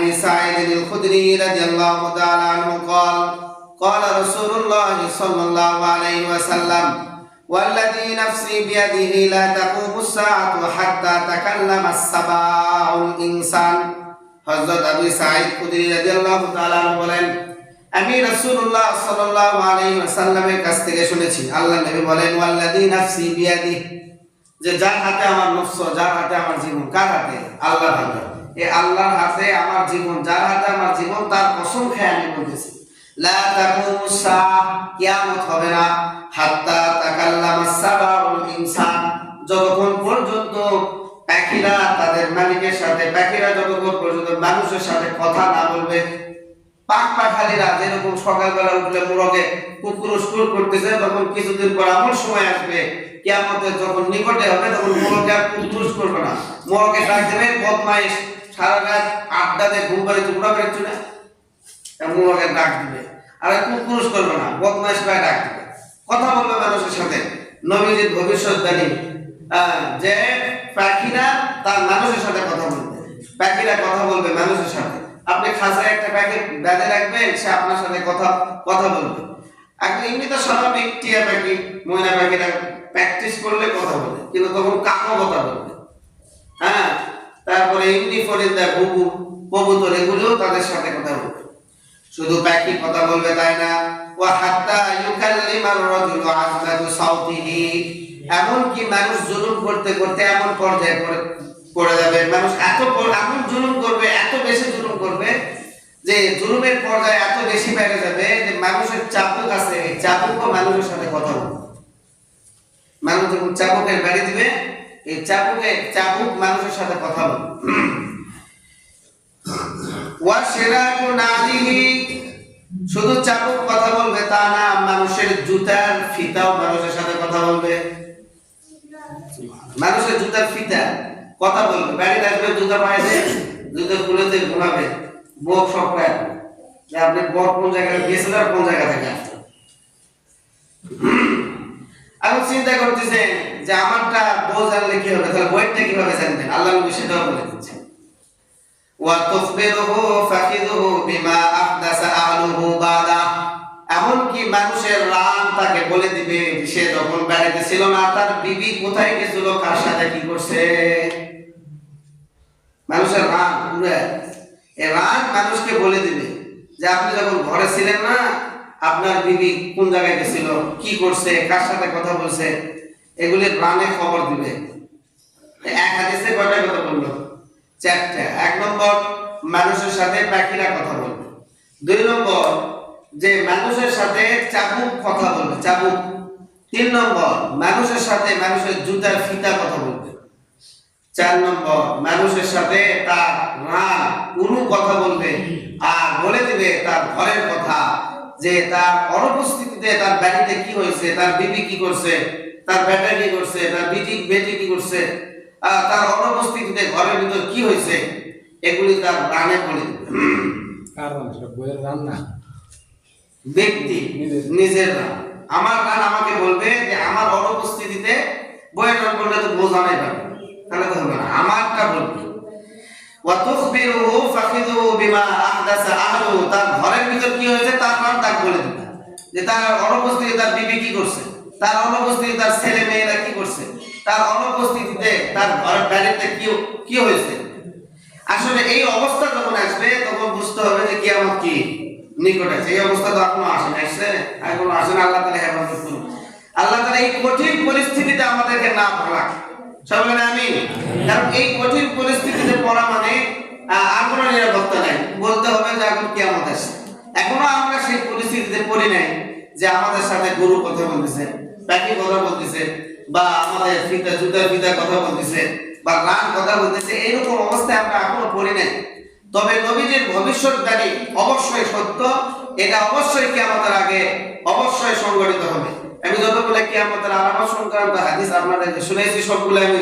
أبي سعيد الخدري رضي الله تعالى عنه قال قال رسول الله صلى الله عليه وسلم والذي نفسي بيده لا تقوم الساعة حتى تكلم السباع الإنسان হযরত আবু সাঈদ খুদরি রাদিয়াল্লাহু তাআলা আনহু বলেন আমি রাসূলুল্লাহ সাল্লাল্লাহু আলাইহি ওয়াসাল্লামের কাছ থেকে শুনেছি আল্লাহ নবী বলেন ওয়াল্লাযী নাফসি বিয়াদি যে যার হাতে আমার নফস যার হাতে আমার জীবন কার হাতে আল্লাহর হাতে এই আল্লাহর হাতে আমার জীবন, যার হাতে আমার জীবন, তার কসম খেয়ে আমি বলতেছি। লা তাকুমু কিয়ামত হবে না। হাত্তা সাবাউল ইনসান। যতক্ষণ পর্যন্ত পাখিরা তাদের মালিকের সাথে, পাখিরা যতক্ষণ পর্যন্ত মানুষের সাথে কথা না বলবে, পাক পাখালিরা যেরকম সকালবেলা উঠলে মুরগে কুকুর স্কুল করতেছে, তখন কিছুদিন পর এমন সময় আসবে। কিয়ামতের যখন নিকটে হবে, তখন মুরগে আর কুকুর করবে না। মুরগে ডাক দেবে, বদমাইশ। সারা রাত আড্ডা ঘুম পাড়ে চুপড়া করে চলে মুরগে ডাক দিবে। আর কুকুর করবে না? বদমাইশ করে ডাক দিবে। কথা বলবে মানুষের সাথে। নবীজির ভবিষ্যৎবাণী যে পাখিরা তার মানুষের সাথে কথা বলবে। পাখিরা কথা বলবে মানুষের সাথে। আপনি খাঁচায় একটা পাখি বেঁধে রাখবেন, সে আপনার সাথে কথা কথা বলবে। এখন এমনি তো স্বাভাবিক টিয়া পাখি, ময়না পাখিরা প্র্যাকটিস করলে কথা বলে, কিন্তু তখন কাকও কথা বলবে। হ্যাঁ? তারপরে এমনি ফরিন্দা ঘুঘু কবুতর এগুলোও তাদের সাথে কথা বলবে। শুধু পাখি কথা বলবে তাই না? ও হাত্তা ইউকাল্লিমার রাজুলু আজলাদু সাউতিহি। এমন কি মানুষ জুলুম করতে করতে এমন পর্যায়ে পড়ে যাবে। মানুষ এত এমন জুলুম করবে, এত বেশি জুলুম করবে যে জুলুমের পর্যায়ে এত বেশি বেড়ে যাবে যে মানুষের চাপুক আছে চাপুকও মানুষের সাথে কথা বলবে। মানুষ যখন চাপুকের বাড়ি দিবে এই চাপুকে চাপুক মানুষের সাথে কথা বলবে ওয়াশরাকু নাদিহি শুধু চাবুক কথা বলবে তা না, মানুষের জুতার ফিতাও মানুষের সাথে কথা বলবে। মানুষের জুতার ফিতা, কথা বলবে। বাড়িতে আসবে, জুতা পায়ে জুতা খুলেতে ঘুমাবে। বক সব যে আপনি বক কোন জায়গায় গিয়েছিলেন আর কোন জায়গা থেকে আসছেন এখন চিন্তা করতেছেন যে আমারটা বউ জানলে হবে, তাহলে বইয়েরটা কীভাবে জানবেন? আল্লাহ নবী সেটাও বলে দিচ্ছেন। বিমা বাদা। এমনকি মানুষের রান তাকে বলে দিবে সে যখন বেড়াতে ছিল না, তার বিবি কোথায় গেছিল, কার সাথে কি করছে? মানুষের রান পুরো এ রান মানুষকে বলে দিবে যে আপনি যখন ঘরে ছিলেন না আপনার বিবি কোন জায়গায় গেছিল? কি করছে? কার সাথে কথা বলছে? এগুলি রানে খবর দিবে। এক হাদিসে কয়টা কথা বলল? চারটা। এক নম্বর, মানুষের সাথে পাখিরা কথা বলবে। দুই নম্বর, যে মানুষের সাথে চাবুক কথা বলবে, চাবুক। তিন নম্বর, মানুষের সাথে মানুষের জুতার ফিতা কথা বলবে। চার নম্বর, মানুষের সাথে তার রান কোনো কথা বলবে। আর বলে দিবে তার ঘরের কথা। যে তার অনুপস্থিতিতে তার বাড়িতে কি হয়েছে তার বিবি কি করছে তার বেটা কি করছে তার বিটি বেটি কি করছে তার অনুপস্থিতিতে ঘরের ভিতর কি হয়েছে এগুলি তার রানে বলে দিবে। কার রান্না সেটা? বইয়ের রান্না ব্যক্তি নিজের। রান আমার রান আমাকে বলবে যে আমার অনুপস্থিতিতে বইয়ের রান বললে তো বোঝানোই পারবে তাহলে তো হবে না। আমারটা বলবে। আসলে এই অবস্থা যখন আসবে, তখন বুঝতে হবে যে কিয়ামত কি? নিকট আছে। এই অবস্থা তো এখনও আসে না? আসছে এখনও আসে আল্লাহ তালা হেফাজত করুন। আল্লাহ তালা এই কঠিন পরিস্থিতিতে আমাদেরকে না পড়া আমি কারণ এই কঠিন পরিস্থিতিতে পড়া মানে আর কোনো নিরাপত্তা নাই। বলতে হবে যে এখন কিয়ামত আসছে এখনও আমরা সেই পরিস্থিতিতে পড়ি নাই যে আমাদের সাথে গরু কথা বলতেছে কথা বলতেছে, বা আমাদের জুতার কথা বলতেছে, বা রান কথা বলতেছে, এইরকম অবস্থায় আমরা এখনও পড়ি নাই। তবে নবীজির ভবিষ্যৎবাণী অবশ্যই সত্য, এটা অবশ্যই কিয়ামতের আগে অবশ্যই সংগঠিত হবে। আমি যতগুলা কিয়ামতের আলামত সংক্রান্ত হাদিস আপনাদেরকে শুনেছি সবগুলা আমি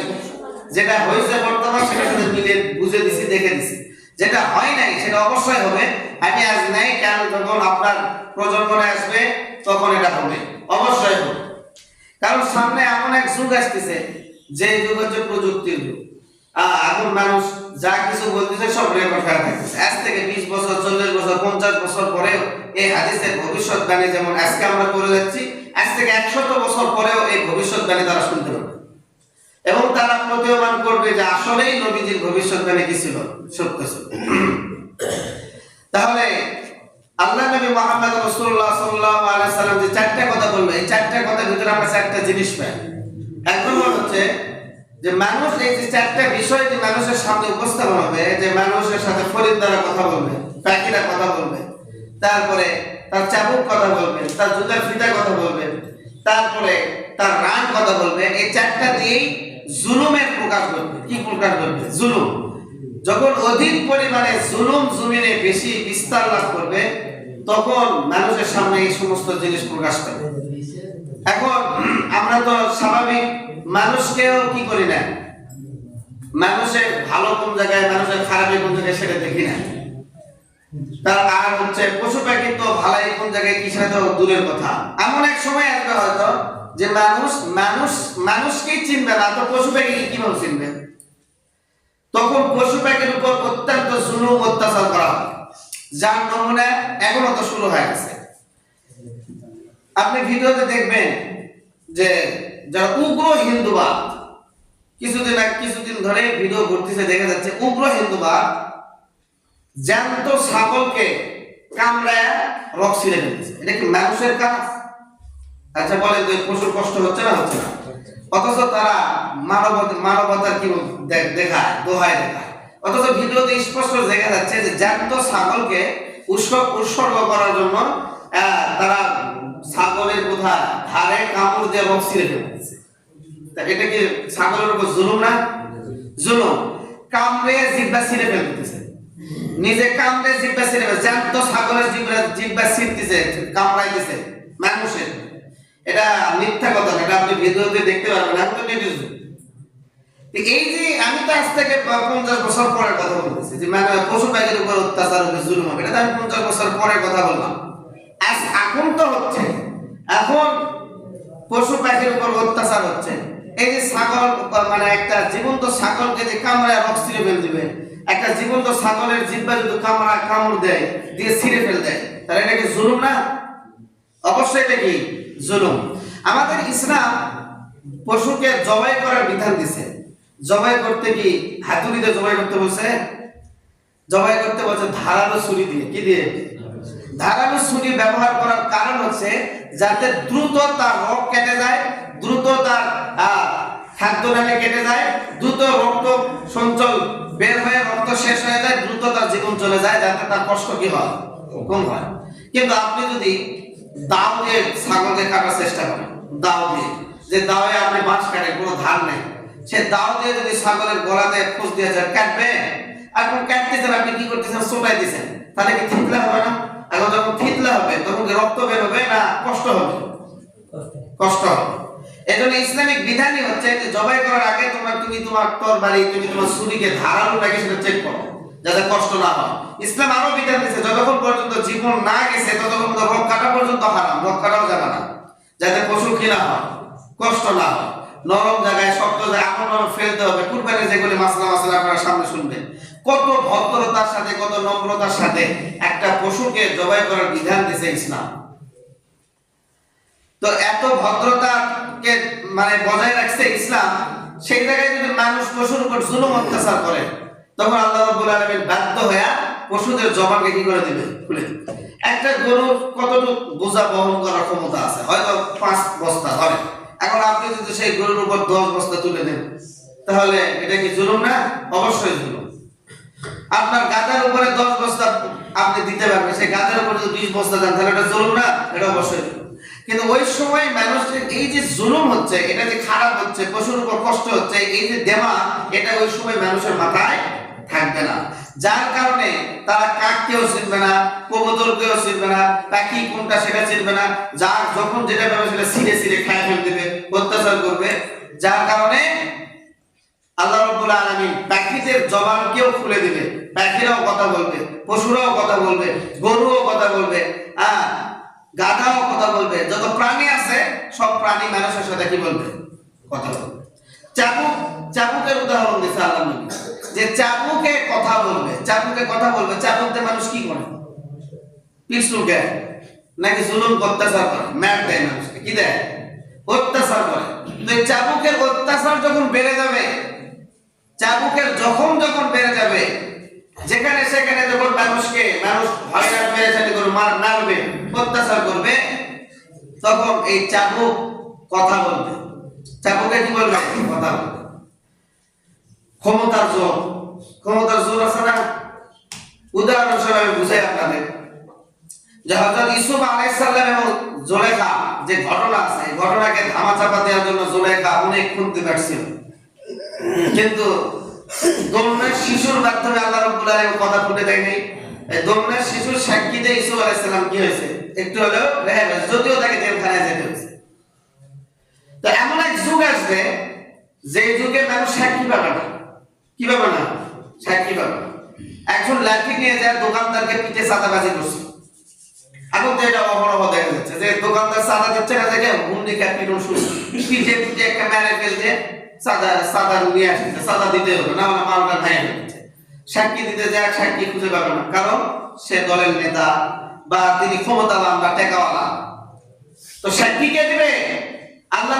যেটা হয়েছে বর্তমান সেটা সাথে মিলে বুঝে দিছি, দেখে দিছি। যেটা হয় নাই, সেটা অবশ্যই হবে। আমি আজ নাই কেন যখন আপনার প্রজন্মনে আসবে, তখন এটা হবে। অবশ্যই হবে। কারণ সামনে এমন এক যুগ আসতেছে যে যুগ হচ্ছে প্রযুক্তির যুগ। এখন মানুষ যা কিছু বলতেছে সব রেকর্ড করা থাকতেছে। আজ থেকে বিশ বছর, চল্লিশ বছর, পঞ্চাশ বছর পরেও এই হাদিসের ভবিষ্যৎবাণী যেমন আজকে আমরা করে যাচ্ছি, আজ থেকে একশত বছর পরেও এই ভবিষ্যৎবাণী তারা শুনতে পাবে। এবং তারা প্রতীয়মান করবে যে আসলেই নবীজির ভবিষ্যৎবাণী কি ছিল? সত্য ছিল। তাহলে আল্লাহ নবী মোহাম্মদ রাসূলুল্লাহ সাল্লাল্লাহু আলাইহি সাল্লাম যে চারটা কথা বলল, এই চারটা কথার ভিতরে আমরা চারটা জিনিস পাই। এক নম্বর হচ্ছে যে মানুষ এই যে চারটা বিষয় যে মানুষের সামনে উপস্থাপন হবে, যে মানুষের সাথে ফরিদ্দারা কথা বলবে, পাখিরা কথা বলবে, তারপরে তার চাবুক কথা বলবে, তার জুতার ফিতা কথা বলবে, তারপরে তার রান কথা বলবে, এই চারটা দিয়েই জুলুমের প্রকাশ করবে কি প্রকাশ করবে জুলুম। যখন অধিক পরিমাণে জুলুম জমিনে বেশি বিস্তার লাভ করবে, তখন মানুষের সামনে এই সমস্ত জিনিস প্রকাশ করবে এখন আমরা তো স্বাভাবিক মানুষকেও কি করি না? মানুষের ভালো কোন জায়গায়, মানুষের খারাপ কোন জায়গায় সেটা দেখি না। তার আর হচ্ছে পশু পাখি তো ভালাই কোন জায়গায় কি সেটা তো দূরের কথা। এমন এক সময় আসবে হয়তো যে মানুষ মানুষ, মানুষকেই চিনবে না, তো পশু পাখি কীভাবে চিনবে? তখন পশু পাখির উপর অত্যন্ত জুলুম, অত্যাচার করা হয়। যার নমুনা এখনও তো শুরু হয়ে গেছে। আপনি ভিডিওতে দেখবেন যে যারা উগ্র হিন্দুবাদ, কিছুদিন আগে, কিছুদিন ধরে ভিডিও ঘুরতেছে দেখা যাচ্ছে উগ্র হিন্দুবাদ জ্যান্ত ছাগলকে কামড়ায় রক ছিঁড়ে ফেলতেছে। এটা কি মানুষের কাজ? আচ্ছা বলেন তো পশুর কষ্ট হচ্ছে না হচ্ছে না? অথচ তারা মানবতা, মানবতার কি দেখায় দোহায় দেখায়। অথচ ভিডিওতে স্পষ্ট দেখা যাচ্ছে যে জ্যান্ত ছাগলকে উৎসর্গ উৎসর্গ করার জন্য তারা ছাগলের কোথায়, ধারে কামড় দিয়ে রক ছিঁড়ে ফেলতেছে। এটা কি ছাগলের উপর জুলুম না? জুলুম। কামড়ে জিব্বা ছিঁড়ে ফেলতেছে। নিজে কামড়ে জিব্বা ছিঁড়ে জ্যান্ত ছাগলের জিব্বা জিব্বা ছিঁড়তেছে, কামড়াইতেছে মানুষের। এটা মিথ্যা কথা, এটা আপনি ভিডিওতে দেখতে পারবেন। তো নিউজ এই যে আমি তো আজ থেকে পঞ্চাশ বছর পরের কথা বলতেছি, যে মানে পশু পাখির উপর অত্যাচার হবে, জুলুম হবে, এটা আমি পঞ্চাশ বছর পরের কথা বললাম। আজ এখন তো হচ্ছে। এখন পশু পাখির উপর অত্যাচার হচ্ছে। এই যে ছাগল মানে একটা জীবন্ত ছাগলকে যে কামড়ায় রক ছিঁড়ে ফেল দিবে, একটা জীবন্ত ছাগলের জিব্বা যদি কামড়া, কামড় দেয়, দিয়ে ছিঁড়ে ফেল দেয়, তাহলে এটা কি জুলুম না? অবশ্যই এটা কি জুলুম। আমাদের ইসলাম পশুকে জবাই করার বিধান দিছে। জবাই করতে কি হাতুড়িতে জবাই করতে বলছে? জবাই করতে বলছে ধারালো ছুরি দিয়ে। কি দিয়ে? ধারালো ছুরি ব্যবহার করার কারণ হচ্ছে যাতে দ্রুত তার রোগ কেটে যায় দ্রুত তার আহ, খাদ্য কেটে যায় দ্রুত রক্ত সঞ্চল বের হয়ে রক্ত শেষ হয়ে যায় দ্রুত তার জীবন চলে যায় যাতে তার কষ্ট কি হয়? কম হয়। কিন্তু আপনি যদি দাও দিয়ে ছাগলকে কাটার চেষ্টা করেন দাও দিয়ে যে দাওয়ে আপনি বাঁশ কাটেন কোনো ধার নেই। সে দাও দিয়ে যদি ছাগলের গলাতে খোঁজ দিয়েছেন কাটবে? এখন কাটতেছেন আপনি কি করতেছেন? সোটাই দিছেন। তাহলে কি থিতলে হবে না? এখন যখন থিতলে হবে, তখন রক্ত বের হবে না কষ্ট হবে? কষ্ট হবে। এজন্য ইসলামিক বিধানই হচ্ছে যে জবাই করার আগে তোমার তুমি তোমার তরবারি, তুমি তোমার ছুরিকে ধারালো লাগে সেটা চেক করো, যাতে কষ্ট না হয়। ইসলাম আরও বিধান দিচ্ছে যতক্ষণ পর্যন্ত জীবন না গেছে, ততক্ষণ রক কাটা পর্যন্ত হারাম রক কাটাও যাবে না। যাতে পশু না হয়, কষ্ট না হয়। নরম জায়গায়, শক্ত জায়গায় নরম ফেলতে হবে। কুরবানি যেগুলি মাসলা মাসলা আপনারা সামনে শুনবেন। কত ভদ্রতার সাথে, কত নম্রতার সাথে একটা পশুকে জবাই করার বিধান দিছে ইসলাম। তো এত ভদ্রতাকে মানে বজায় রাখছে ইসলাম, সেই জায়গায় যদি মানুষ পশুর উপর জুলুম অত্যাচার করে, তখন আল্লাহ রাব্বুল আলামিন বাধ্য হয়ে পশুদের জবানকে কি করে দিবে? খুলে একটা গরু কতটুকু বোঝা বহন করার ক্ষমতা আছে? হয়তো পাঁচ বস্তা ধরে। এখন আপনি যদি সেই গরুর উপর দশ বস্তা তুলে দেন, তাহলে এটা কি জুলুম না? অবশ্যই জুলুম। আপনার গাদার উপরে দশ বস্তা আপনি দিতে পারবেন, সেই গাদার উপরে যদি বিশ বস্তা দেন, তাহলে এটা জুলুম না? এটা অবশ্যই। কিন্তু ওই সময় মানুষের এই যে জুলুম হচ্ছে, এটা যে খারাপ হচ্ছে, পশুর উপর কষ্ট হচ্ছে, এই যে দেমা, এটা ওই সময় মানুষের মাথায় থাকবে না। যার কারণে তারা কাককেও চিনবে না, কবুতরকেও চিনবে না পাখি কোনটা সেটা চিনবে না। যার যখন যেটা পাবে সেটা ছিঁড়ে ছিঁড়ে খায় ফেল দেবে, অত্যাচার করবে। যার কারণে আল্লাহ রাব্বুল আলামিন পাখিদের জবানকেও খুলে দিবে। পাখিরাও কথা বলবে, পশুরাও কথা বলবে, গরুও কথা বলবে হ্যাঁ গাধাও কথা বলবে, যত প্রাণী আছে, সব প্রাণী মানুষের সাথে কি বলবে, কথা বলবে। চাবুক, চাবুকের উদাহরণ দিচ্ছে আল্লাহ যে চাবুকে কথা বলবে, চাবুকে কথা বলবে, চাবুকতে মানুষ কি করে? পিছু দেয় নাকি জুলুম, অত্যাচার করে ম্যাট দেয় মানুষকে, কি দেয়? অত্যাচার করে। তো চাবুকের অত্যাচার যখন বেড়ে যাবে, চাবুকের যখন যখন বেড়ে যাবে যেখানে সেখানে যখন মানুষকে, মানুষ হয়রান মেরেছানি করে মার মারবে অত্যাচার করবে, তখন এই চাবুক কথা বলবে। চাবুকে কি বলবে? কথা বলবে। ক্ষমতার জোর। ক্ষমতার জোর আছে না? উদাহরণস্বরূপ আমি বুঝাই আপনাদের। যে হযরত ইউসুফ আলাইহিস সালাম এবং জুলেখা যে ঘটনা আছে ঘটনাকে ধামাচাপা দেওয়ার জন্য জুলেখা অনেক খুনতে পারছিল কিন্তু দোলনের শিশুর মাধ্যমে আল্লাহ রাব্বুল আলামিন কথা ফুটে দেয় নাই। এই দোলনের শিশুর সাক্ষীতে ইউসুফ আলাইহিস সালাম কি হয়েছে? একটু হলেও রেহাই যদিও তাকে জেলখানায় যেতে হয়েছে। তো এমন এক যুগ আসবে যে যুগে মানুষ সাক্ষী পাবে না। কি পাবে না? সাক্ষী পাবে একজন লাঠি নিয়ে যায়, দোকানদারকে পিঠে সাদাবাজি করছে। এখন তো এটা অহরহ দেখা যাচ্ছে যে দোকানদার সাদা দিচ্ছে না দেখে হুন্ডি ক্যাপিটল শুরু। পিঠে পিঠে একটা ম্যারে ফেলছে। সাদা সাদা নিয়ে আসছে সাদা দিতে হবে, না হলে মালটা সাক্ষী দিতে যায় সাক্ষী খুঁজে পাবে না, কারণ সে দলের নেতা বা তিনি ক্ষমতাবান বা টেকাওয়ালা। তো সাক্ষী কে দিবে? আল্লাহ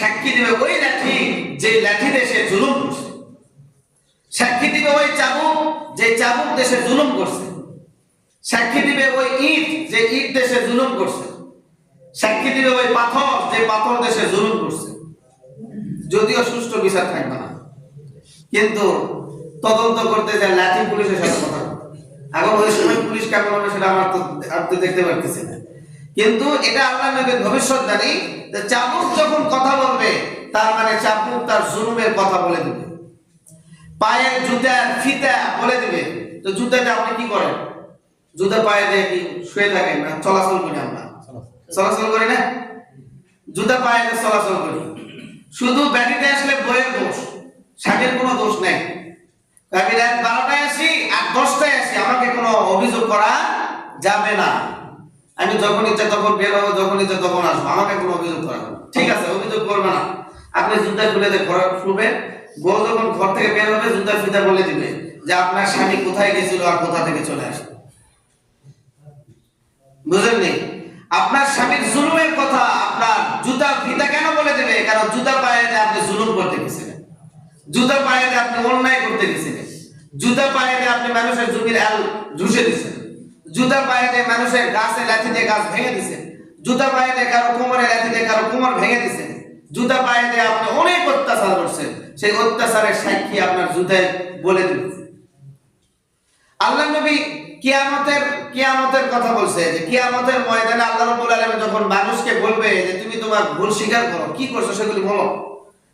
সাক্ষী দিবে ওই লাঠি যে লাঠি দেশে জুলুম করছে। সাক্ষী দিবে ওই চাবুক যে চাবুক দেশে জুলুম করছে। সাক্ষী দিবে ওই ইট, যে ইট দেশে জুলুম করছে। সাক্ষী দিবে ওই পাথর, যে পাথর দেশে জুলুম করছে। যদিও সুষ্ঠু বিচার থাকবে না। কিন্তু তদন্ত করতে যায় লাঠি পুলিশের সাথে কথা বলে। এখন ওই সময় পুলিশ কেমন হবে সেটা আমার তো তো দেখতে পারতেছি না। কিন্তু এটা আল্লাহ নবীর ভবিষ্যৎবাণী যে চাবুক যখন কথা বলবে তার মানে চাবুক তার জুলুমের কথা বলে দিবে। পায়ের জুতা ফিতা বলে দিবে। তো জুতাটা আপনি কি করেন? জুতা পায়ে দিয়ে কি শুয়ে থাকেন না? চলাচল করি আমরা। চলাচল। করি না? জুতা পায়ে চলাচল করি। শুধু ব্যাটিতে আসলে বইয়ের দোষ শার্টের কোনো দোষ নেই। আমি রাত বারোটায় আসি আর দশটায় আসি, আমাকে কোনো অভিযোগ করা যাবে না। আমি যখন ইচ্ছা তখন বের হব, যখন ইচ্ছা তখন আসব, আমাকে কোনো অভিযোগ করা ঠিক আছে, অভিযোগ করবে না। আপনি জুতা খুলে দিয়ে ঘরে শুবেন বউ যখন ঘর থেকে বের হবে, জুতা ফিতা বলে দিবে যে আপনার স্বামী কোথায় গেছিল আর কোথা থেকে চলে আসবে বুঝলেননি আপনার স্বামীর জুলুমের কথা আপনার জুতা ফিতা কেন বলে দেবে? কারণ জুতা পায়ে আপনি জুলুম করতে গেছিলেন জুতা পায়ে আপনি অন্যায় করতে গেছিলেন জুতা পায়ে আপনি মানুষের জমির আল ঝুষে দিছেন। জুতা পায়ে মানুষের গাছে লাঠি দিয়ে গাছ ভেঙে দিছেন। জুতা পায়ে কারও কোমরে লাঠি দিয়ে কারও কোমর ভেঙে দিছেন। জুতা পায়ে আপনি অনেক অত্যাচার করছেন, সেই অত্যাচারের সাক্ষী আপনার জুতায় বলে দিবেন। আল্লাহ নবী কিয়ামতের কিয়ামতের কথা বলছে যে কিয়ামতের ময়দানে আল্লাহ রাব্বুল আলামিন যখন মানুষকে বলবে যে তুমি তোমার ভুল স্বীকার করো, কি করছ সেগুলি বলো।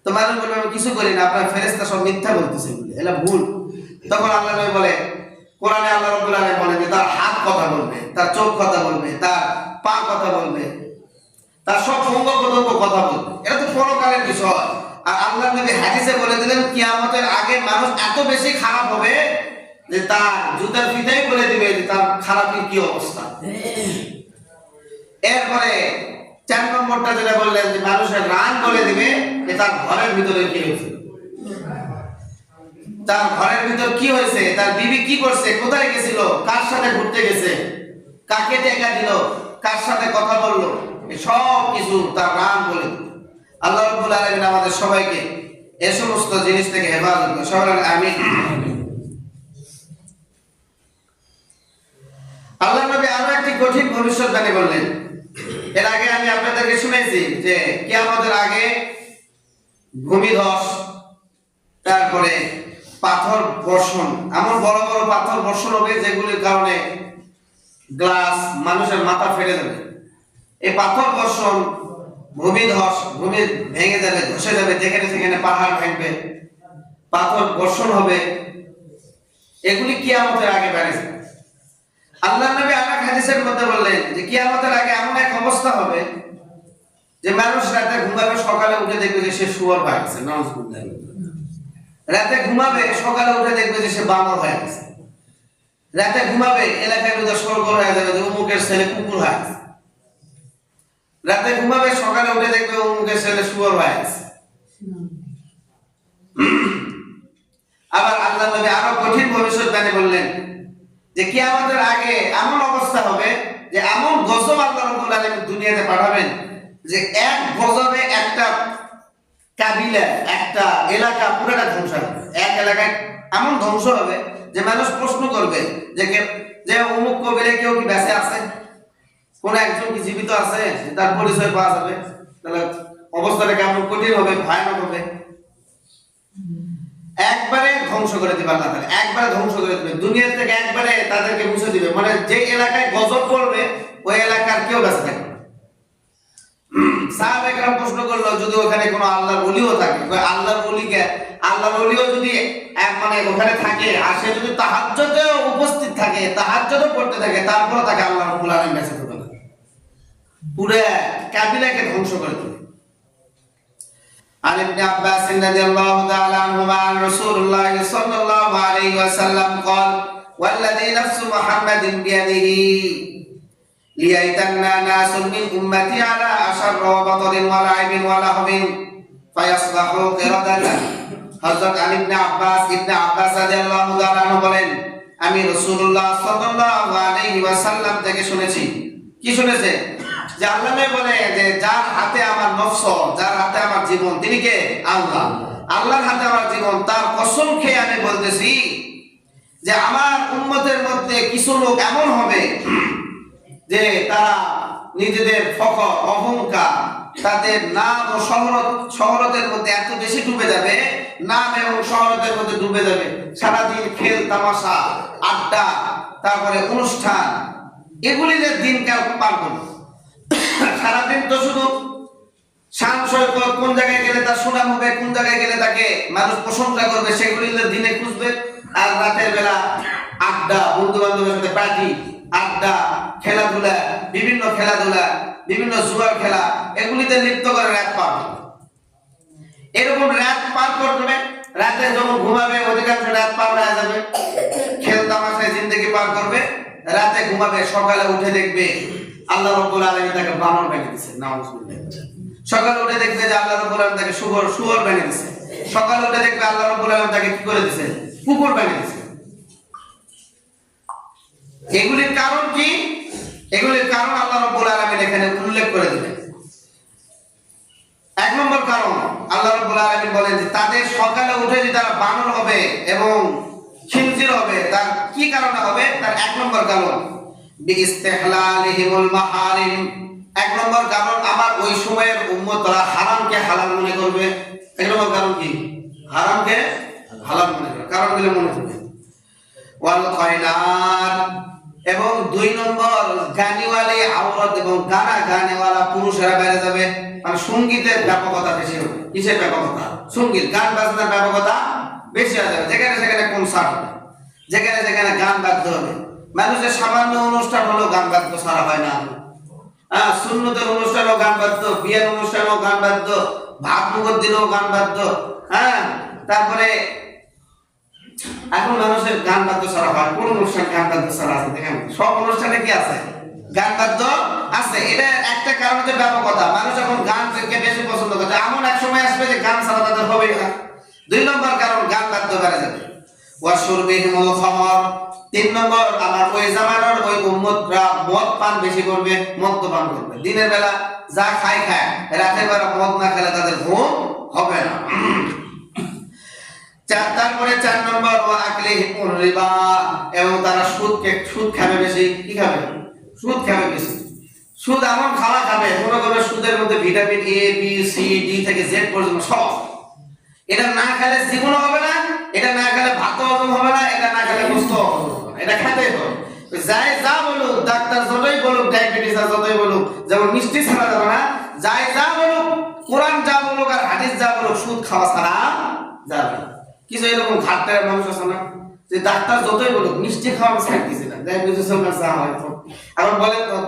তো মানুষ বলবে, আমি কিছু করি না আপনার ফেরেশতা সব মিথ্যা বলতেছে এগুলি এটা ভুল। তখন আল্লাহ নবী বলে, কোরআনে আল্লাহ রাব্বুল আলামিন বলে যে তার হাত কথা বলবে, তার চোখ কথা বলবে, তার পা কথা বলবে, তার সব অঙ্গ প্রত্যঙ্গ কথা বলবে। এটা তো পরকালের বিষয়। আর আল্লাহ নবী হাদিসে বলে দিলেন, কিয়ামতের আগে মানুষ এত বেশি খারাপ হবে যে তার জুতার ফিতাই বলে দিবে যে তার কি অবস্থা। এরপরে চার নম্বরটা যেটা বললেন যে মানুষের রান বলে দিবে যে তার ঘরের ভিতরে কি হয়েছে। তার ঘরের ভিতর কি হয়েছে? তার বিবি কি করছে? কোথায় গেছিল? কার সাথে ঘুরতে গেছে? কাকে টেকা দিল? কার সাথে কথা বলল? সব কিছু তার রান বলে আল্লাহ রাব্বুল আলামিন আমাদের সবাইকে এ সমস্ত জিনিস থেকে হেফাজত বলেন আল্লাহ নবী আরও একটি কঠিন ভবিষ্যৎবাণী বললেন। এর আগে আমি আপনাদেরকে শুনেছি যে কিয়ামতের আগে ভূমিধস, তারপরে পাথর বর্ষণ, এমন বড় বড় পাথর বর্ষণ হবে যেগুলির কারণে গ্লাস মানুষের মাথা ফেটে যাবে। এই পাথর বর্ষণ ভূমিধস, ভূমি ভেঙে যাবে, ধসে যাবে, যেখানে সেখানে পাহাড় ভাঙবে। পাথর বর্ষণ হবে, এগুলি কিয়ামতের আগে বেড়েছে আল্লাহ নবী আরেক হাদিসের মধ্যে বললেন যে কিয়ামতের আগে এমন এক অবস্থা হবে যে মানুষ রাতে ঘুমাবে, সকালে উঠে দেখবে যে সে শুয়ার গেছে, নাউজুবিল্লাহ। রাতে ঘুমাবে, সকালে উঠে দেখবে যে সে বানর হয়ে গেছে। রাতে ঘুমাবে এলাকায় মধ্যে সরগর হয়ে যাবে যে অমুকের ছেলে কুকুর হয়ে গেছে। রাতে ঘুমাবে, সকালে উঠে দেখবে অমুকের ছেলে শুয়ার হয়ে গেছে। আবার আল্লাহ নবী আরও কঠিন ভবিষ্যৎ ভবিষ্যৎবাণী বললেন যে কি আমাদের আগে এমন অবস্থা হবে যে এমন গজব আল্লাহ দুনিয়াতে পাঠাবেন যে এক গজবে একটা কাবিলা, একটা এলাকা পুরোটা ধ্বংস হবে। এক এলাকায় এমন ধ্বংস হবে যে মানুষ প্রশ্ন করবে যে যে অমুক কবিরে কেউ কি বেঁচে আছে? কোন একজন কি জীবিত আছে? তার পরিচয় পাওয়া যাবে। তাহলে অবস্থাটা কেমন কঠিন হবে, ভয়ানক হবে। একবারে ধ্বংস করে দিবে আল্লাহ তাআলা, একবারে ধ্বংস করে দিবে। দুনিয়া থেকে একবারে তাদেরকে মুছে দিবে। মানে যে এলাকায় গজব পড়বে, ওই এলাকার কেউ বেঁচে থাকবে। সাহাবা একরাম প্রশ্ন করল, যদি ওখানে কোনো আল্লাহর ওলিও থাকে আল্লাহর ওলিকে, আল্লাহর ওলিও যদি এক মানে ওখানে থাকে, আর সে যদি তাহাজ্জুদে উপস্থিত থাকে, তাহাজ্জুদও পড়তে থাকে তারপর তাকে আল্লাহ রাব্বুল আলামিন বেঁচে দেবে পুরো কাবিলাকে ধ্বংস করে দেবে। عن ابن عباس رضي الله تعالى عنهما عن رسول الله صلى الله عليه وسلم قال والذي نفس محمد بيده ليأتنا ناس من أمتي على أشر وبطر ولعب ولهو فيصبحوا قردة হযরত আলী ইবনে আব্বাস ইবনে আব্বাস রাদিয়াল্লাহু তাআলা আনহু বলেন আমি রাসূলুল্লাহ সাল্লাল্লাহু আলাইহি ওয়াসাল্লাম থেকে শুনেছি কি শুনেছে যে আল্লাহ বলে যে, যার হাতে আমার নফস, যার হাতে আমার জীবন, তিনি কে? আল্লাহ। আল্লাহর হাতে আমার জীবন, তার কসম খেয়ে আমি বলতেছি যে, আমার উম্মতের মধ্যে কিছু লোক এমন হবে যে, তারা নিজেদের ফখর, অহংকার, তাদের নাম ও শহরত, শহরতের মধ্যে এত বেশি ডুবে যাবে, নাম এবং শহরতের মধ্যে ডুবে যাবে। সারাদিন খেল, তামাশা, আড্ডা, তারপরে অনুষ্ঠান এগুলিতে দিনকাল পার করবে। সারাদিন তো শুধু কোন জায়গায় গেলে তার সুনাম হবে, কোন জায়গায় গেলে তাকে মানুষ প্রশংসা করবে, সেগুলি দিনে খুঁজবে আর রাতের বেলা আড্ডা বন্ধু বান্ধবের সাথে পার্টি আড্ডা, খেলাধুলা, বিভিন্ন খেলাধুলা, বিভিন্ন জুয়ার খেলা, এগুলিতে লিপ্ত করে রাত পার। এরকম রাত পার করবে, রাতে যখন ঘুমাবে, অধিকাংশ রাত পার হয়ে যাবে খেল তামাশায় জিন্দগি পার করবে, রাতে ঘুমাবে, সকালে উঠে দেখবে আল্লাহ রব্বুল আলামিন তাকে বানর বানিয়ে দিয়েছে নাউজুবিল্লাহ। সকালে উঠে দেখবে যে আল্লাহ রব্বুল আলামিন তাকে শুয়োর শুয়োর বানিয়ে দিয়েছে সকালে উঠে দেখবে আল্লাহ রব্বুল আলামিন তাকে কি করে দিয়েছে কুকুর বানিয়ে দিয়েছে এগুলির কারণ কি? এগুলির কারণ আল্লাহ রব্বুল আলামিন এখানে উল্লেখ করে দিলেন। এক নম্বর কারণ, আল্লাহ রাব্বুল আলামিন বলেন যে তাদের সকালে উঠে যে তারা বানর হবে এবং খিনজির হবে, তার কি কারণে হবে? তার এক নম্বর কারণ বিইস্তিহলালিহিমুল মাহারিম। এক নম্বর কারণ, আমার ওই সময়ের উম্মতরা হারামকে হালাল মনে করবে। এক নম্বর কারণ কি? হারামকে হালাল মনে করবে। কারণ কারণগুলো মনে করবে। ওয়াল কয়নাত। এবং দুই নম্বর, গানিওয়ালি আওরাত এবং গানা গানেওয়ালা পুরুষেরা বেড়ে যাবে। মানে সঙ্গীতের ব্যাপকতা বেশি হবে। কিসের ব্যাপকতা? সংগীত। গান বাজনার ব্যাপকতা বেশি হয়ে যাবে। যেখানে সেখানে কনসার্ট হবে। যেখানে সেখানে গান বাদ্য হবে। মানুষের সামান্য অনুষ্ঠান হলেও গান বাদ্য সারা হয় না। হ্যাঁ শূন্যতের অনুষ্ঠানও গান বাদ্য, বিয়ের অনুষ্ঠানও গান বাদ্য ভাত মুখর দিনেও গান বাদ্য হ্যাঁ তারপরে এখন মানুষের গান বাদ্য ছাড়া হয়, কোন অনুষ্ঠান গান বাদ্য ছাড়া আছে দেখেন, সব অনুষ্ঠানে কি আছে? গান বাদ্য আছে, এটা একটা কারণ হচ্ছে ব্যাপকতা। মানুষ এখন গান কে বেশি পছন্দ করে এমন এক সময় আসবে যে গান ছাড়া তাদের হবে না। দুই নম্বর কারণ, গান বাদ্য বেড়ে যাবে। তিন নম্বর, আমার ওই জামানার ওই উম্মতরা মদ পান বেশি করবে, মদ তো পান করবে। দিনের বেলা যা খায় খায়। রাতের বেলা মদ না খেলে তাদের ঘুম হবে না। চার, তারপরে চার নম্বর ও আকলে রিবা। এবং তারা সুদ খাবে বেশি। কি খাবে? সুদ খাবে বেশি। সুদ এমন খাওয়া খাবে, মনে করবে সুদের মধ্যে vitamin A B C D থেকে জেড পর্যন্ত সব। এটা না খেলে জীবন হবে না, এটা না খেলে ভাত হজম হবে না, এটা না খেলে সুস্থ হবে এটা খেতেই হবে যাই যা বলুক, ডাক্তার যতই বলুক ডায়াবেটিস যতই বলুক, যেমন মিষ্টি ছাড়া যাবে না যা বলুক, কোরআন যা বলুক আর হাদিস যা বলুক, সুদ খাওয়া কিছু এরকম ঘাটটার মানুষ আছে না? যে ডাক্তার যতই বলুক, মিষ্টি খাওয়া ছাড় দিছে না। ডায়াবেটিস আপনার যা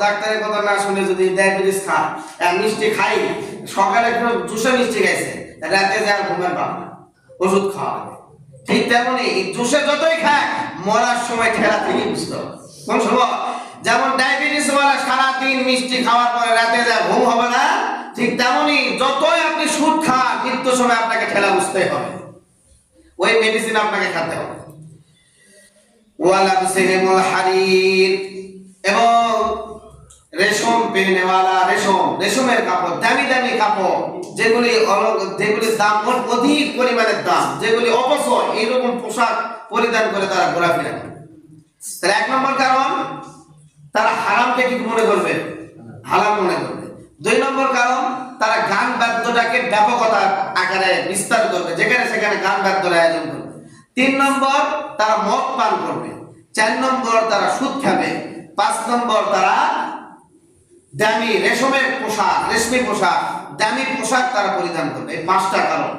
ডাক্তারের কথা না শুনে যদি ডায়াবেটিস খায় মিষ্টি খাই, সকালে একটু জুসে মিষ্টি খাইছে, রাতে যা ঘুমের পাবে ওষুধ খাওয়া ঠিক তেমনই এই জুসে যতই খায়, মরার সময় ঠেলা থেকে বুঝতে হবে। কোন সময় যেমন ডায়াবেটিস ওয়ালা সারাদিন মিষ্টি খাওয়ার পরে রাতে যা ঘুম হবে না, ঠিক তেমনই যতই আপনি সুদ খান, মৃত্যুর সময় আপনাকে ঠেলা বুঝতে হবে। ওই মেডিসিন আপনাকে খেতে হবে। ওয়ালাবসিহিমুল হারির। এবং রেশম পেনেওয়ালা, রেশম, রেশমের কাপড়, দামি দামি কাপড়। যেগুলি যেগুলির দাম অধিক পরিমাণের দাম, যেগুলি অপচয়, এইরকম পোশাক পরিধান করে তারা ঘোরাফেরা তাহলে এক নম্বর কারণ, তারা হারামকে কি মনে করবে হারাম মনে করবে। দুই নম্বর কারণ, তারা গান বাদ্যটাকে ব্যাপকতা আকারে বিস্তার করবে, যেখানে সেখানে গান বাদ্যর আয়োজন করবে। তিন নম্বর, তারা মদ পান করবে। চার নম্বর, তারা সুদ খাবে। পাঁচ নম্বর, তারা দামি রেশমের পোশাক, রেশমি পোশাক দামি পোশাক তারা পরিধান করবে। এই পাঁচটা কারণ।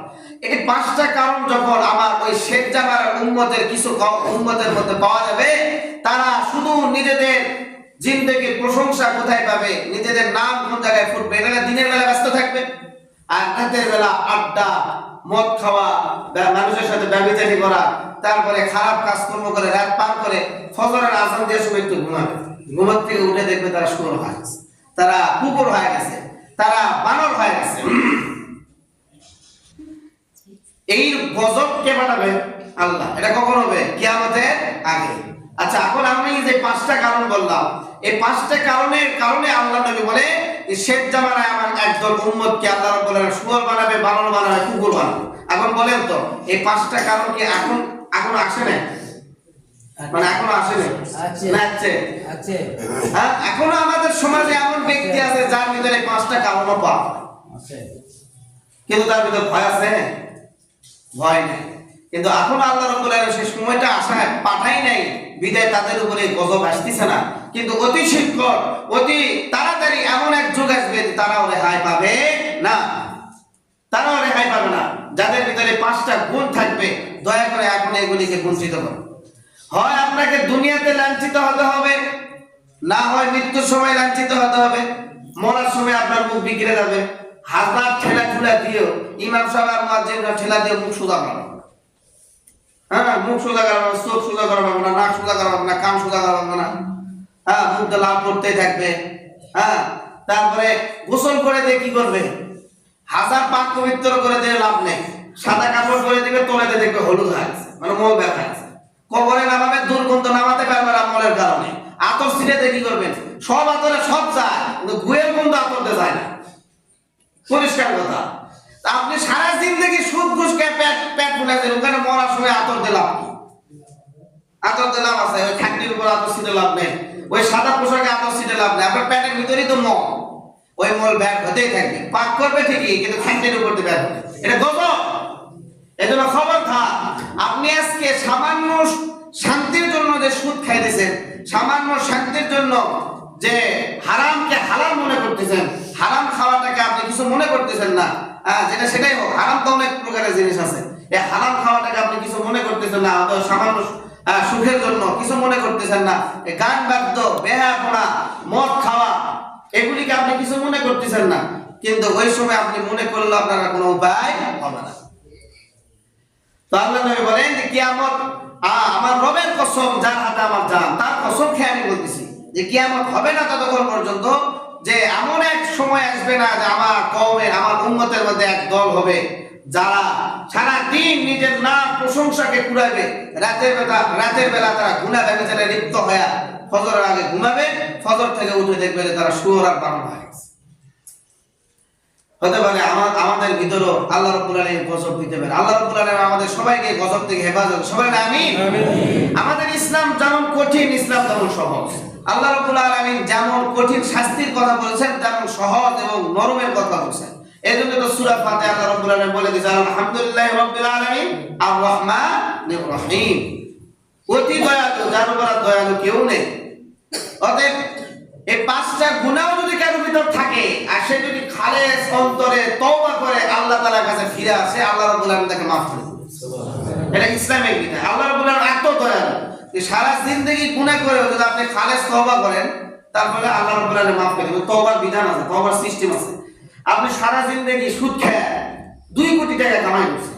এই পাঁচটা কারণ যখন আমার ওই শেখ জামার উম্মতের কিছু উম্মতের মধ্যে পাওয়া যাবে, তারা শুধু নিজেদের জিন্দগির প্রশংসা কোথায় পাবে, নিজেদের নাম কোন জায়গায় ফুটবে এরা দিনের বেলা ব্যস্ত থাকবে। আর রাতের বেলা আড্ডা, মদ খাওয়া মানুষের সাথে ব্যবচারি করা, তারপরে খারাপ কাজকর্ম করে রাত পার করে ফজরের আজান দিয়ে সময় একটু ঘুমাবে। ঘুমার থেকে উঠে দেখবে তারা শুয়োর হয়ে গেছে। তারা কুকুর হয়ে গেছে। তারা বানর হয়ে গেছে। এই গজব কে পাঠাবে? আল্লাহ। এটা কখন হবে? কিয়ামতের আগে। আচ্ছা এখন আমি যে পাঁচটা কারণ বললাম, এই পাঁচটা কারণের কারণে আল্লাহ নবী বলে শেখ জামানায় আমার একদল আল্লাহ আলামিন শুয়োর বানাবে, বানর বানাবে, কুকুর বানাবে। এখন বলেন তো, এই পাঁচটা কারণ কি এখন এখন আসে না মানে এখনও আসে না আছে। আছে। হ্যাঁ এখনও আমাদের সমাজে এমন ব্যক্তি আছে যার ভিতরে পাঁচটা কারণও যায়। আছে। কিন্তু তার ভিতরে ভয় আছে? ভয় নেই। কিন্তু এখন আল্লাহ রব্বুল আলামিন সেই সময়টা আসায় পাঠাই নাই বিদায় তাদের উপরে গজব আসতেছে না। কিন্তু অতি শীঘ্র অতি তাড়াতাড়ি এমন এক যুগ আসবে তারাও রেহাই পাবে না। তারাও রেহাই পাবে না। যাদের ভিতরে পাঁচটা গুণ থাকবে দয়া করে এখন এগুলিকে বঞ্চিত করো। হয় আপনাকে দুনিয়াতে লাঞ্ছিত হতে হবে না হয় মৃত্যুর সময় লাঞ্ছিত হতে হবে। মরার সময় আপনার মুখ বিগড়ে যাবে। হাজার ঠেলা ঠুলা দিয়েও ইমাম সাহেব আর মুয়াজ্জিনরা ঠেলা দিয়ে মুখ সোজা করা হ্যাঁ মুখ সোজা করা হবে, চোখ সোজা করা হবে না নাক সোজা করা হবে না কান সোজা করা হবে না। হ্যাঁ মুখ লাভ করতেই থাকবে। হ্যাঁ তারপরে গোসল করে দিয়ে কি করবে? হাজার পাক পবিত্র করে দিয়ে লাভ নেই। সাদা কাপড় করে দিবে তোলাতে দেখবে হলুদ গেছে মানে মল ব্যথা আছে। কবরে নামাবে, দুর্গন্ধ নামাতে পারবে না মলের কারণে। আতর ছিটাতে কি করবেন? সব আতরে সব যায়, কিন্তু গুয়ের গন্ধ আতরতে যায় না। পরিষ্কার কথা। আপনি সারা জিন্দগি সুদ, ঘুষ খেয়ে পেট পেট ফুলেছেন ওখানে মরার সময় আতর দিলাম আতর দিলাম আছে, ওই খাটনির উপর আতর ছিটে লাভ নেই, ওই সাদা পোশাকে আতর ছিটে লাভ নেই, আপনার পেটের ভিতরেই তো মল। ওই মল ব্যাগ হতেই থাকবে। পাক করবে ঠিকই, কিন্তু খাটনির উপর দিয়ে ব্যাগ এটা গজব! এজন্য খবর আপনি আজকে সামান্য শান্তির জন্য যে সুদ খাইতেছেন সামান্য শান্তির জন্য যে হারামকে মনে করতেছেন হারাম খাওয়াটাকে আপনি কিছু মনে করতেছেন না হ্যাঁ, যেটা সেটাই হোক হারাম তো অনেক প্রকারের জিনিস আছে। এই হারাম খাওয়াটাকে আপনি কিছু মনে করতেছেন না সামান্য সুখের জন্য কিছু মনে করতেছেন না গান বাদ্য বেহাপনা মদ খাওয়া এগুলিকে আপনি কিছু মনে করতেছেন না কিন্তু ওই সময় আপনি মনে করলে আপনার কোনো উপায় হবে না। বলেন কিয়ামত আমার রবের কসম, যার হাতে আমার জান, তার কসম খেয়ে আমি বলতেছি যে কিয়ামত হবে না ততক্ষণ পর্যন্ত যে এমন এক সময় আসবে না যে আমার কওমের, আমার মধ্যে এক দল হবে যারা সারা দিন নিজের প্রশংসাকে কুড়াবে। রাতের বেলা রাতের বেলা তারা গুণা ব্যবচারে লিপ্ত হয়ে ফজরের আগে ঘুমাবে, ফজর থেকে উঠে দেখবে যে তারা শুয়োর আর পালন হয়ে গেছে। হতে পারে আমাদের ভিতরও আল্লাহ রাব্বুল আলামিন গজব দিতে পারে। আল্লাহ রাব্বুল আলামিন আমাদের সবাইকে গজব থেকে হেফাজত। সবাই না আমিন? আমাদের ইসলাম যেমন কঠিন ইসলাম তেমন সহজ। আল্লাহ রাব্বুল আলামিন যেমন কঠিন শাস্তির কথা বলেছেন তেমন সহজ এবং নরমের কথা বলেছেন। এই জন্য তো সূরা ফাতিহা আল্লাহ রাব্বুল আলামিন বলে দিয়েছেন আলহামদুলিল্লাহি রাব্বিল আলামিন আর রহমানির রহিম। অতি দয়ালু যার উপর দয়ালু কেউ নেই। অতএব এই পাঁচটা গুণাও যদি কারোর ভিতর থাকে সে যদি খালেস অন্তরে তওবা করে আল্লাহ তাআলার কাছে ফিরে আসে আল্লাহ রাব্বুল আলামিন তাকে মাফ করে দিবেন এটা ইসলামের বিধান আল্লাহ রাব্বুল আলামিন এত দয়ালু যে সারা জিন্দেগি গুনাহ করে যদি আপনি খালেস তওবা করেন তারপরে আল্লাহ রাব্বুল আলামিন মাফ করে দিবেন তওবার বিধান আছে তওবার সিস্টেম আছে। আপনি সারা জিন্দেগি সুদ খেয়ে দুই কোটি টাকা কামাই করছেন।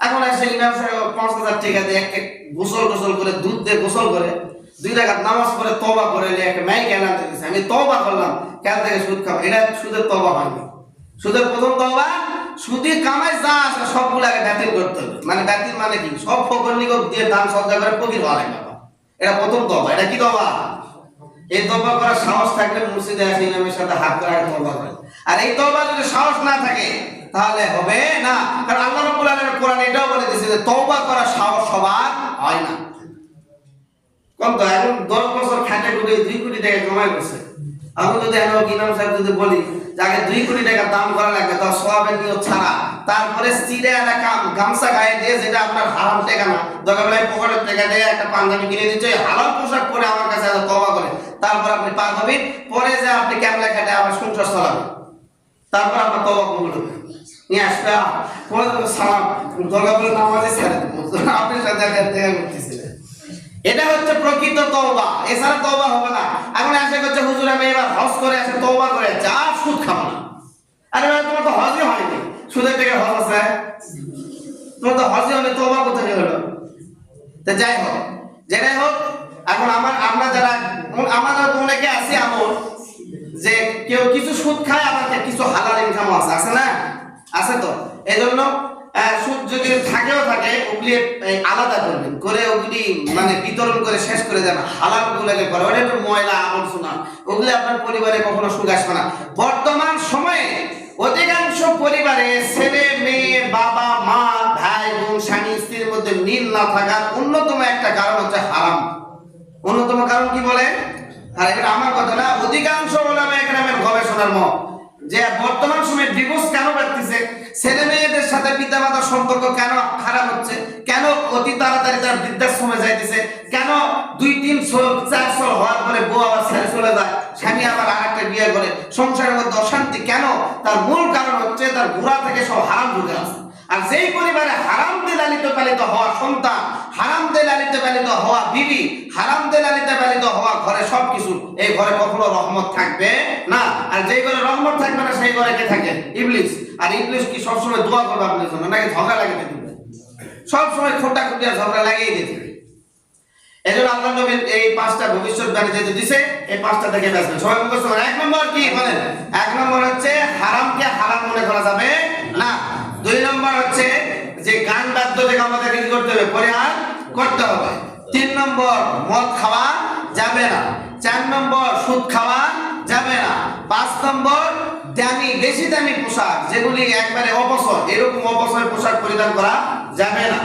এখন এসে ইমাম সাহেব পাঁচ হাজার টাকা দিয়ে এক এক গোসল গোসল করে দুধ দিয়ে গোসল করে দুই টাকা নামাজ পড়ে তবা করে একটা মাইক এলান দিয়েছে আমি তবা করলাম, কাল থেকে সুদ খাব। এটা সুদের তবা হয়নি। সুদের প্রথম তবা কামাই যা আছে সবগুলাকে করতে হবে। মানে মানে কি? সব দিয়ে দান সজ্জা করে ফকির হওয়া লাগে এটা প্রথম তবা এটা কি তবা এই তবা করার সাহস থাকলে মুর্শিদে আসে ইমামের সাথে হাত করে তবা করে। আর এই তবা যদি সাহস না থাকে, তাহলে হবে না। কারণ আল্লাহ রাব্বুল আলামিন কোরআন এটাও বলে দিয়েছে যে তওবা করার সাহস সবার হয় না। এখন দশ বছর খাটে দুই কোটি টাকা জমা করছে। আমি যদি এখন সাহেব যদি বলি যে আগে দুই কোটি টাকা দাম করা লাগবে সোয়াবের নিয়ত ছাড়া। তারপরে গামছা গায়ে দিয়ে যেটা আপনার হারাম না, দরকার বেলায় পকেটের দিয়ে একটা পাঞ্জাবি কিনে দিচ্ছে পোশাক পরে আমার কাছে করে। তারপর আপনি পা হবেন, পরে যে আপনি ক্যামলা কাটে আবার সংসার চালাবেন। তারপর আপনার তবা নিয়ে আসবে সালাম। দরকার বলে নামাজে ছেড়ে আপনার সাথে দেখা করতেছিলেন এটা হচ্ছে প্রকৃত তওবা। এছাড়া তওবা হবে না। এখন আশা করছে হুজুর আমি এবার হজ করে আসে তওবা করে যা সুদ খাব না। আরে ভাই তোমার তো হজই হয়নি। সুদের থেকে হজ আছে? তোমার তো হজই হয়নি তওবা কোথায় হলো? তো যাই হোক যেটাই হোক এখন আমার আমরা যারা আমাদের তো অনেকে আছে এমন যে কেউ কিছু সুদ খায় আবার কিছু হালাল ইনকাম আছে। আছে না? আছে তো? এই জন্য আহ, সুদ যদি থাকেও থাকে ওগুলি আলাদা করবেন করে ওগুলি মানে বিতরণ করে শেষ করে দেন হালাল গুলোকে করে। ওটা একটু ময়লা আবর্জনা ওগুলি আপনার পরিবারে কখনো সুখ আসবে না। বর্তমান সময়ে অধিকাংশ পরিবারে ছেলে, মেয়ে, বাবা, মা, ভাই, বোন, স্বামী, স্ত্রীর মধ্যে মিল না থাকার অন্যতম একটা কারণ হচ্ছে হারাম। অন্যতম কারণ কি বলে? আর এটা আমার কথা না। অধিকাংশ ওলামা একরামের গবেষণার মত। যে বর্তমান সময়ে ডিভোর্স কেন বাড়তেছে? ছেলে মেয়েদের সাথে পিতা মাতার সম্পর্ক কেন খারাপ হচ্ছে? কেন অতি তাড়াতাড়ি তার বৃদ্ধাশ্রমে যাইতেছে? কেন দুই, তিন চার ছল হওয়ার পরে বউ আবার ছেড়ে চলে যায়? স্বামী আবার আর একটা বিয়ে করে। সংসারের মধ্যে অশান্তি কেন? তার মূল কারণ হচ্ছে তার ঘোড়া থেকে সব হারাম ঢুকে আছে। আর যেই পরিবারে হারাম পালিত হওয়া সন্তান, হারাম দিয়ে পালিত হওয়া বিবি, হারাম দিয়ে পালিত হওয়া ঘরে সবকিছু, এই ঘরে কখনো রহমত থাকবে না। আর যেই ঘরে রহমত থাকবে না, সেই ঘরে কে থাকে? ইবলিস। আর ইবলিস কি সবসময় দোয়া করবে আপনার জন্য, নাকি ঝগড়া লাগিয়ে দিবে সবসময় খোটা খুটিয়া ঝগড়া লাগিয়ে দিতে এই জন্য আল্লাহ নবী এই পাঁচটা ভবিষ্যৎবাণী যেহেতু দিছে, এই পাঁচটা থেকে বাঁচবেন। সবাই মুখস্থ। এক নম্বর কি বলেন? এক নম্বর হচ্ছে, হারামকে হারাম মনে করা যাবে না। দুই নম্বর হচ্ছে যে গান বাদ্য থেকে আমাদেরকে কি করতে হবে পরিহার করতে হবে। তিন নম্বর, মদ খাওয়া যাবে না। চার নম্বর, সুদ খাওয়া যাবে না। পাঁচ নম্বর, দামি, বেশি দামি পোশাক, যেগুলি একবারে অবসর এরকম অবসর পোশাক পরিধান করা যাবে না।